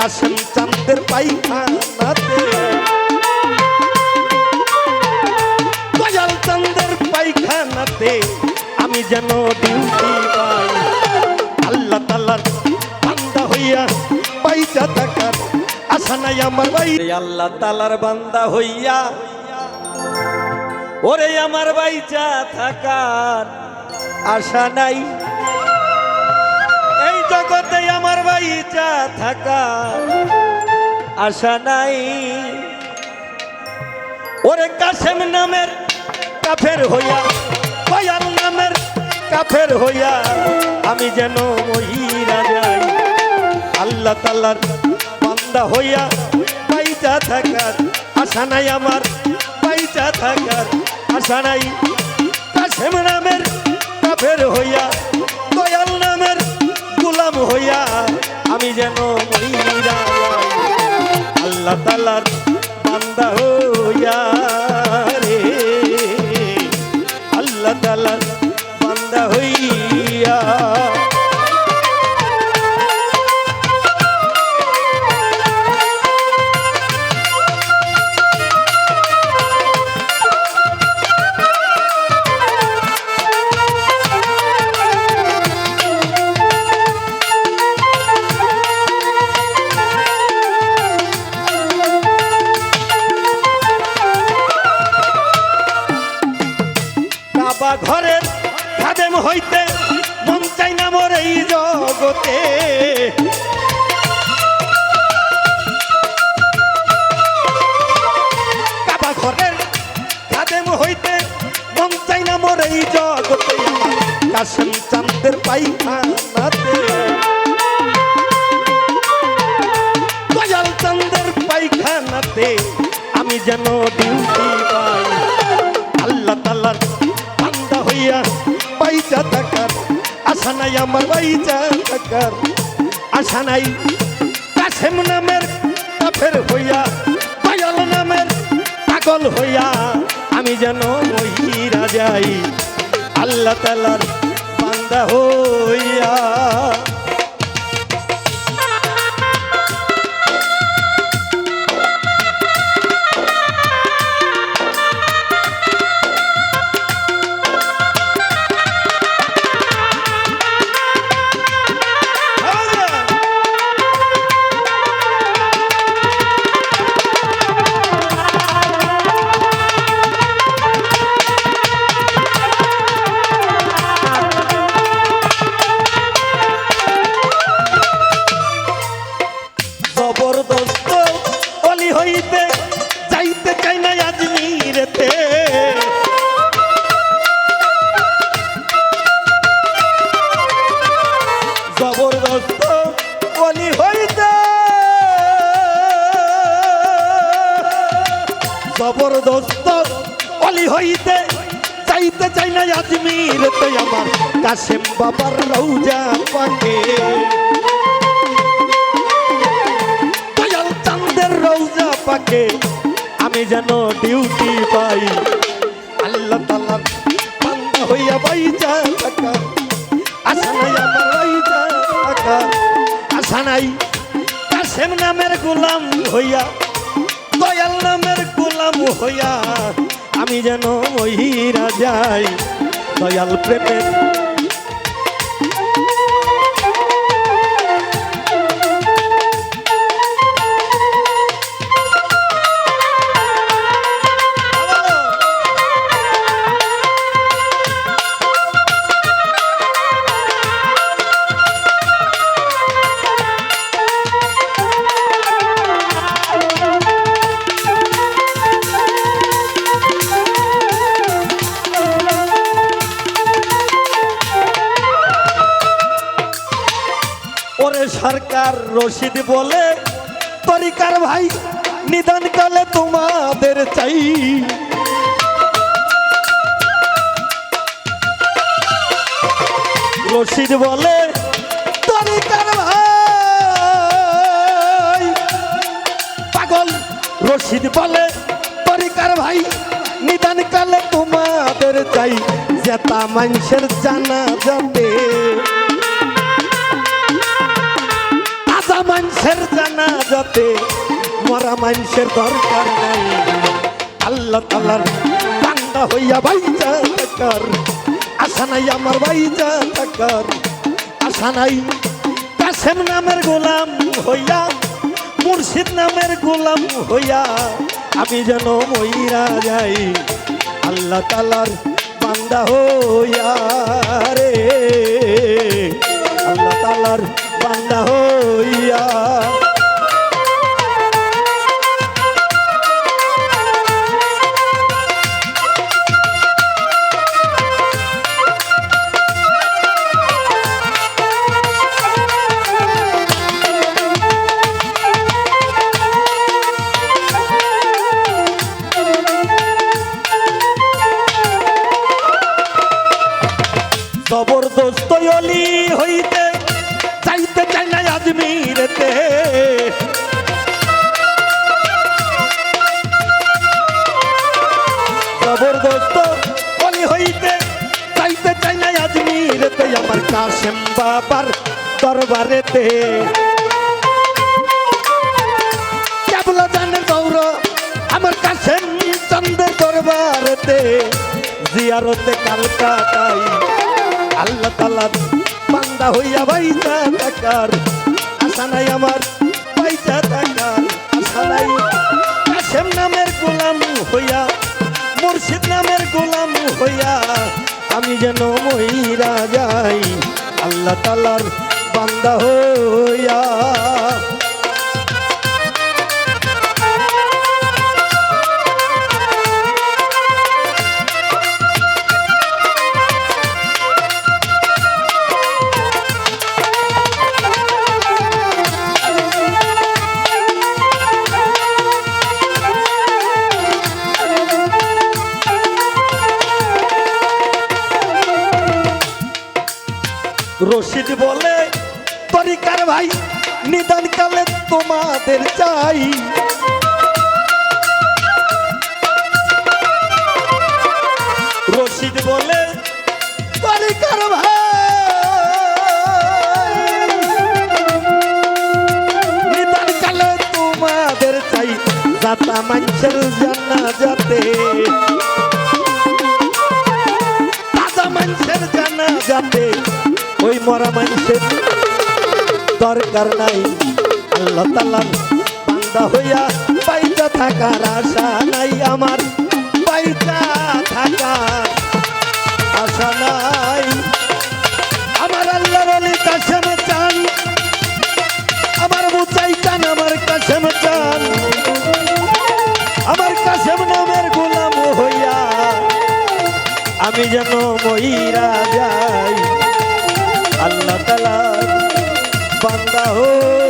কাশেম চান্দের পাইখানাতে দয়াল চান্দের পাইখানাতে আমি যেন ডিউটি পাই। আল্লাহ তাল্লার বান্দা হইয়া পাইচা থাকার আশা নাই আমার ভাই। আল্লাহ তালার বান্দা হইয়া, ওরে আমার বাইচা থাকার আশা নাই। জগতে আমার বাইচা থাকার আশা নাই। ওরে কাশেম নামের কাফের হইয়া কয়াল নামের কাফের হইয়া আমি যেন মহিরা যাই আল্লাহ তাল্লার বান্দা হইয়া পাইচা থাকার আশা নাই আমার পাইচা থাকার আশা নাই। কাশেম নামের কাফের হইয়া হইয়া আমি যেন মহিরা আল্লাহ তালার বান্দা হইয়া রে। আল্লাহ তালার বান্দা হইয়া কাবা ঘরের খাদেম হইতে মন চাই না মোর এই জগতে। কাবা ঘরের খাদেম হইতে মন চাই না মোর এই জগতে। কাশেম চান্দের পাইখানাতে দয়াল চান্দের পাইখানাতে আমি যেন ডিউটি পাই আশা নাই আমার পাইচা থাকার আশা কাশেম নামের কাফের হইয়া পায়ল নামের পাগল হইয়া, আমি যেন মহিরা যাই। আল্লাহ তালার বান্দা হইয়া। জবরদস্ত অলি হইতে। জবরদস্ত অলি হইতে। চাইতে চাই না আজমিরেতে আমার। কাশেম বাবার রৌজা পাকে। দয়াল চান্দের রৌজা পাকে। আমি যেন ডিউটি পাই। আল্লাহ তালার বান্দা হইয়া বাইজা থাকা। থাকা আশা নাই। কাশেম নামের গোলাম হইয়া, দয়াল নামের গোলাম হইয়া, আমি যেন মহিরা রাজাই দয়াল প্রেমের রশিদ বলে, তরিকার ভাই, নিদান কালে তোমাদের চাই। রশিদ বলে, তরিকার ভাই। পাগল রশিদ বলে, তরিকার ভাই, নিদান কালে তোমাদের চাই। জেতা মানুষের জানা যাবে। তাজা মানুষ জানা যাতে মরা মানুষের দরকার নাই। আল্লাহ তালার বান্দা হইয়া বাইজা থাকার, আশা নাই আমার বাইজা থাকার। আশা নাই কাসেম নামের গোলাম হইয়া, মুর্শিদ নামের গোলাম হইয়া আমি যেন মইরা যাই। আল্লাহ তালার বান্দা হইয়া রে, আল্লাহ তালার হইয়া। জবরদস্ত অলি আজমিরেতে জবরদস্ত অলি হইতে চাইতে চাই না আজমিরেতে আমার কাশেম বাবার দরবারেতে। কেবলা জানে গৌর আমার কাশেম চন্দ্রের দরবারেতে। জিয়ারতে কালকাতাই আল্লাহ তালার বান্দা হইয়া বাইজা থাকার আশা আমার, পয়সা থাকার আশা কাশেম নামের গোলাম হইয়া, মুর্শিদ নামের গোলাম হইয়া, আমি যেন মহিরা যাই, আল্লাহ তালার বান্দা হইয়া। রশিদ বলে, তরিকার ভাই নিদান কালে তোমাদের চাই। রশিদ বলে, তরিকার ভাই নিদান কালে তোমাদের চাই। যাতা মানুষের জানা যাতে মরা মানুষের দরকার নাই। আল্লাহ তাল্লাহ বান্দা হইয়া পাইতা থাকার আশা নাই আমার। পাইতা থাকার আশা নাই। আমার আল্লাহ বলি কাশেম চান। আমার মুচাই চান আমার কাশেম চান। আমার কাশেম নামের গোলাম হইয়া আমি যেন মহিরা যাই। আল্লাহ তালা বান্দা হইয়া